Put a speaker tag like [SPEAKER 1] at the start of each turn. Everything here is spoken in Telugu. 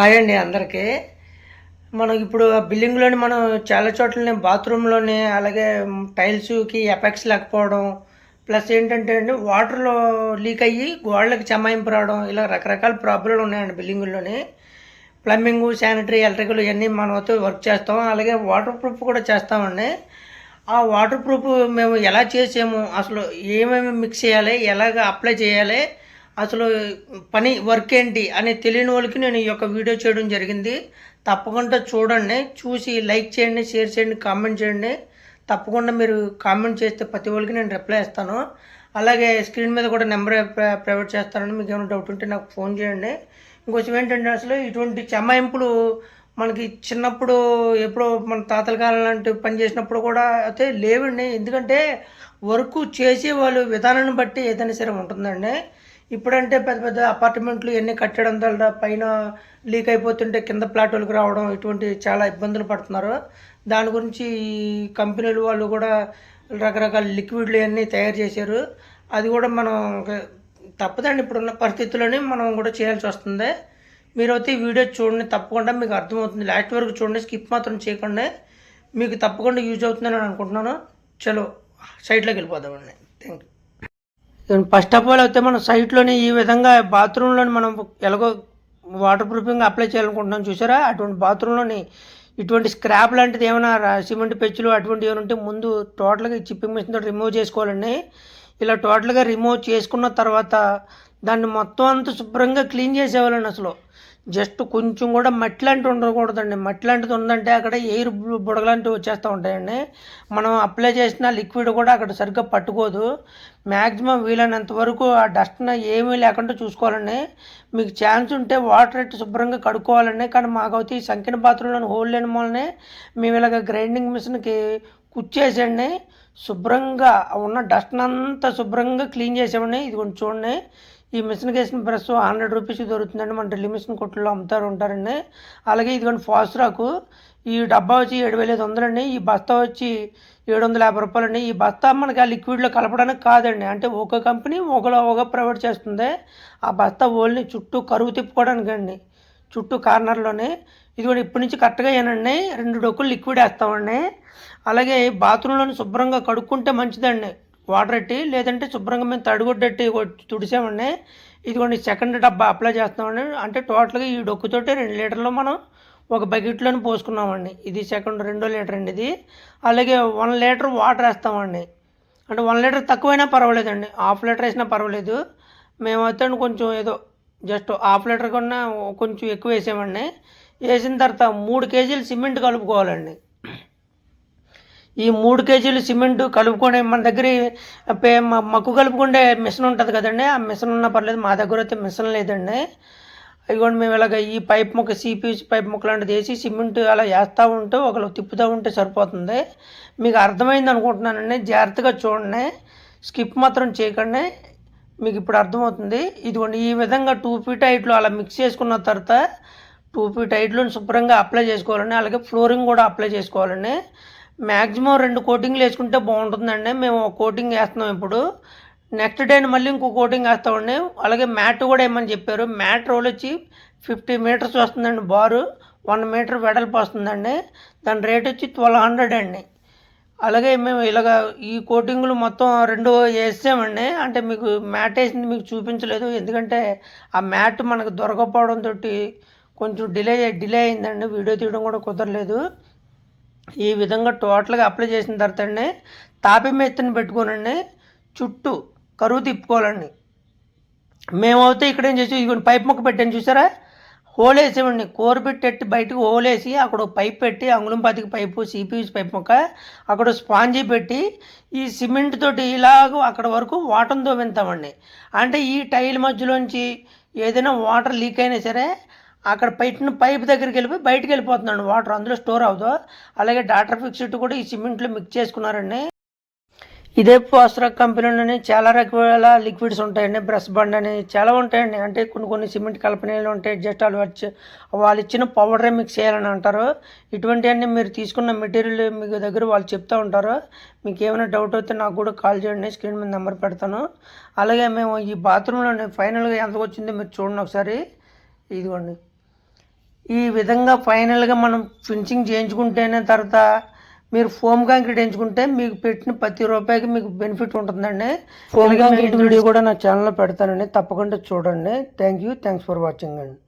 [SPEAKER 1] హాయ్ అండి అందరికీ. మనం ఇప్పుడు ఆ బిల్డింగ్లోని మనం చాలా చోట్లని బాత్రూంలోని అలాగే టైల్స్కి ఎఫెక్ట్స్ లేకపోవడం ప్లస్ ఏంటంటే అండి వాటర్లో లీక్ అయ్యి గోడలకు చెమాయింపు రావడం ఇలా రకరకాల ప్రాబ్లంలు ఉన్నాయండి బిల్డింగుల్లోని ప్లంబింగ్ శానిటరీ ఎలక్ట్రికల్ ఇవన్నీ మనం అయితే వర్క్ చేస్తాం. అలాగే వాటర్ ప్రూఫ్ కూడా చేస్తామండి. ఆ వాటర్ ప్రూఫ్ మేము ఎలా చేసాము అసలు ఏమేమి మిక్స్ చేయాలి ఎలాగ అప్లై చేయాలి అసలు పని వర్క్ ఏంటి అని తెలియని వాళ్ళకి నేను ఈ యొక్క వీడియో చేయడం జరిగింది. తప్పకుండా చూడండి చూసి లైక్ చేయండి షేర్ చేయండి కామెంట్ చేయండి. తప్పకుండా మీరు కామెంట్ చేస్తే ప్రతి వాళ్ళకి నేను రిప్లై ఇస్తాను. అలాగే స్క్రీన్ మీద కూడా నెంబర్ ప్రైవేట్ చేస్తానని మీకు ఏమైనా డౌట్ ఉంటే నాకు ఫోన్ చేయండి. ఇంకొంచెం ఏంటంటే అసలు ఇటువంటి చెమాయింపులు మనకి చిన్నప్పుడు ఎప్పుడో మన తాతల కాలం లాంటి పని చేసినప్పుడు కూడా అయితే లేవండి. ఎందుకంటే వర్క్ చేసే వాళ్ళు విధానాన్ని బట్టి ఏదైనా సరే ఉంటుందండి. ఇప్పుడంటే పెద్ద పెద్ద అపార్ట్మెంట్లు ఎన్ని కట్టడం వల్ల పైన లీక్ అయిపోతుంటే కింద ప్లాట్ వాళ్ళకి రావడం ఇటువంటి చాలా ఇబ్బందులు పడుతున్నారు. దాని గురించి ఈ కంపెనీలు వాళ్ళు కూడా రకరకాల లిక్విడ్లు అన్నీ తయారు చేశారు. అది కూడా మనం ఒక- తప్పదండి ఇప్పుడున్న పరిస్థితుల్లోనే మనం కూడా చేయాల్సి వస్తుంది. మీరైతే ఈ వీడియో చూడండి తప్పకుండా మీకు అర్థమవుతుంది. లాస్ట్ వరకు చూడండి స్కిప్ మాత్రం చేయకండి. మీకు తప్పకుండా యూజ్ అవుతుందని నేను అనుకుంటున్నాను. చలో సైట్లోకి వెళ్ళిపోదామండి. Thank you first of all అయితే మనం సైట్లోని ఈ విధంగా బాత్రూంలోని మనం ఎలాగో వాటర్ ప్రూఫింగ్ అప్లై చేయాలనుకుంటున్నాం చూసారా? అటువంటి బాత్రూంలోని ఇటువంటి స్క్రాప్ లాంటిది ఏమైనా సిమెంట్ పెచ్చులు అటువంటి ఏమైనా ఉంటే ముందు టోటల్గా చిప్పింగ్ మిషన్ తోటి రిమూవ్ చేసుకోవాలండి. ఇలా టోటల్గా రిమూవ్ చేసుకున్న తర్వాత దాన్ని మొత్తం అంతా శుభ్రంగా క్లీన్ చేసేవాళ్ళండి అసలు. జస్ట్ కొంచెం కూడా మట్టి లాంటివి ఉండకూడదండి. మట్టి లాంటిది ఉందంటే అక్కడ ఎయిర్ బుడగలాంటివి వచ్చేస్తూ ఉంటాయండి. మనం అప్లై చేసిన లిక్విడ్ కూడా అక్కడ సరిగ్గా పట్టుకోదు. మ్యాక్సిమం వీలైనంత వరకు ఆ డస్ట్ని ఏమీ లేకుండా చూసుకోవాలండి. మీకు ఛాన్స్ ఉంటే వాటర్ ఎట్టి శుభ్రంగా కడుక్కోవాలండి. కానీ మాకైతే ఈ సంకిన బాత్రూంలో హోల్ లేని మూలనే మేము ఇలాగ గ్రైండింగ్ మిషన్కి కుచ్చేసండి శుభ్రంగా ఉన్న డస్ట్ అంతా శుభ్రంగా క్లీన్ చేసామండి ఇది కొంచెం చూడండి. ఈ మిషన్కి వేసిన బ్రష్ హండ్రెడ్ రూపీస్కి దొరుకుతుందండి. మన డ్రిల్ మిషన్ కొట్టులో అమ్ముతారు ఉంటారండి. అలాగే ఇదిగోండి ఫాస్ట్రాకు ఈ డబ్బా వచ్చి ఏడు వేల ఐదు వందలండి. ఈ బస్తా వచ్చి ఏడు వందల యాభై రూపాయలండి. ఈ బస్తా మనకి ఆ లిక్విడ్లో కలపడానికి కాదండి. అంటే ఒక కంపెనీ ఒకలో ఒక ప్రొవైడ్ చేస్తుంది. ఆ బస్తా ఓల్ని చుట్టూ కరువు తిప్పుకోవడానికి అండి చుట్టూ కార్నర్లోనే. ఇదిగోండి ఇప్పటి నుంచి కరెక్ట్గా ఏనండి. రెండు డొక్కులు లిక్విడ్ వేస్తామండి. అలాగే బాత్రూంలోని శుభ్రంగా కడుక్కుంటే మంచిదండి. వాటర్ ఎట్టి లేదంటే శుభ్రంగా మేము తడిగొడ్డట్టి తుడిసామండి. ఇదిగోండి సెకండ్ డబ్బా అప్లై చేస్తామండి అంటే టోటల్గా ఈ డొక్కుతోటి రెండు లీటర్లు మనం ఒక బకెట్లోనే పోసుకున్నామండి. ఇది సెకండ్ రెండో లీటర్ అండి ఇది. అలాగే వన్ లీటర్ వాటర్ వేస్తామండి. అంటే వన్ లీటర్ తక్కువైనా పర్వాలేదండి. హాఫ్ లీటర్ వేసినా పర్వాలేదు. మేమైతే కొంచెం ఏదో జస్ట్ హాఫ్ లీటర్ కన్నా కొంచెం ఎక్కువ వేసామండి వేసిన తర్వాత మూడు కేజీలు సిమెంట్ కలుపుకోవాలండి. ఈ మూడు కేజీలు సిమెంట్ కలుపుకొని మన దగ్గర పే మ- మక్కు కలుపుకుండే మిషన్ ఉంటుంది కదండి. ఆ మిషన్ ఉన్నా పర్లేదు మా దగ్గర అయితే మిషన్ లేదండి. ఇదిగోండి మేము ఇలాగ ఈ పైప్ ముక్క సిపిసి పైప్ ముక్క లాంటిది వేసి సిమెంట్ అలా వేస్తూ ఉంటే ఒకరు తిప్పుతూ ఉంటే సరిపోతుంది. మీకు అర్థమైంది అనుకుంటున్నానండి. జాగ్రత్తగా చూడండి. స్కిప్ మాత్రం చేయకండి. మీకు ఇప్పుడు అర్థమవుతుంది. ఇదిగోండి ఈ విధంగా టూ ఫీట్ హైట్లో అలా మిక్స్ చేసుకున్న తర్వాత టూ ఫీట్ హైట్లోని శుభ్రంగా అప్లై చేసుకోవాలండి. అలాగే ఫ్లోరింగ్ కూడా అప్లై చేసుకోవాలండి. మ్యాక్సిమం రెండు కోటింగ్లు వేసుకుంటే బాగుంటుందండి. మేము కోటింగ్ వేస్తున్నాం ఇప్పుడు. నెక్స్ట్ డే మళ్ళీ ఇంకో కోటింగ్ వేస్తామండి. అలాగే మ్యాట్ కూడా ఏమని చెప్పారు? మ్యాట్ రోల్ వచ్చి ఫిఫ్టీ మీటర్స్ వస్తుందండి బారు. వన్ మీటర్ వెడల్పు వస్తుందండి. దాని రేట్ వచ్చి ట్వెల్వ్ హండ్రెడ్ అండి. అలాగే మేము ఇలాగ ఈ కోటింగ్లు మొత్తం రెండు వేసామండి అంటే మీకు మ్యాట్ వేసింది మీకు చూపించలేదు. ఎందుకంటే ఆ మ్యాట్ మనకు దొరకపోవడంతో కొంచెం డిలే డిలే అయిందండి. వీడియో తీయడం కూడా కుదరలేదు. ఈ విధంగా టోటల్గా అప్లై చేసిన తర్వాత అండి తాపి మెత్తని పెట్టుకోనండి. చుట్టూ కరువు తిప్పుకోవాలండి. మేమైతే ఇక్కడ ఏం చేసి? ఇదిగోండి పైప్ మొక్క పెట్టాను. చూసారా? ఓలేసేవాడిని వేసామండి పెట్టెట్టి బయటకు ఓలేసి అక్కడ ఒక పైప్ పెట్టి అంగుళంపాతికి పైపు సిపిసి పైప్ మొక్క అక్కడ స్పాంజీ పెట్టి ఈ సిమెంట్ తోటి ఇలాగ అక్కడ వరకు వాటర్తో తోవింతామండి అంటే ఈ టైల్ మధ్యలోంచి ఏదైనా వాటర్ లీక్ అయినా సరే అక్కడ పెట్టిన పైప్ దగ్గరికి వెళ్ళిపోయి బయటకు వెళ్ళిపోతుందండి వాటర్ అందులో స్టోర్ అవుతుంది అలాగే డాటర్ ఫిక్స్డ్ కూడా ఈ సిమెంట్లో మిక్స్ చేసుకున్నారండి. ఇదే పోస్ట్రాక్ కంపెనీలోనే చాలా రకాల లిక్విడ్స్ ఉంటాయండి బ్రష్ బండ్ అని చాలా ఉంటాయండి. అంటే కొన్ని కొన్ని సిమెంట్ కంపెనీలు ఉంటాయి జస్ట్ వాళ్ళు వచ్చి వాళ్ళు ఇచ్చిన పౌడరే మిక్స్ చేయాలని అంటారు. ఇటువంటివన్నీ మీరు తీసుకున్న మెటీరియల్ మీకు దగ్గర వాళ్ళు చెప్తూ ఉంటారు. మీకు ఏమైనా డౌట్ అయితే నాకు కూడా కాల్ చేయండి స్క్రీన్ మీద నెంబర్ పెడతాను. అలాగే మేము ఈ బాత్రూంలో ఫైనల్గా ఎంత వచ్చిందో మీరు చూడండి ఒకసారి. ఇదిగోండి. ఈ విధంగా ఫైనల్గా మనం ఫినిషింగ్ చేయించుకుంటేనే తర్వాత మీరు ఫోమ్ కాంక్రీట్ ఎంచుకుంటే మీకు పెట్టిన ప్రతి రూపాయికి మీకు బెనిఫిట్ ఉంటుందండి. ఫోమ్ కాంక్రీట్ వీడియో కూడా నా ఛానల్లో పెడతానండి. తప్పకుండా చూడండి. Thank you thanks for watching అండి.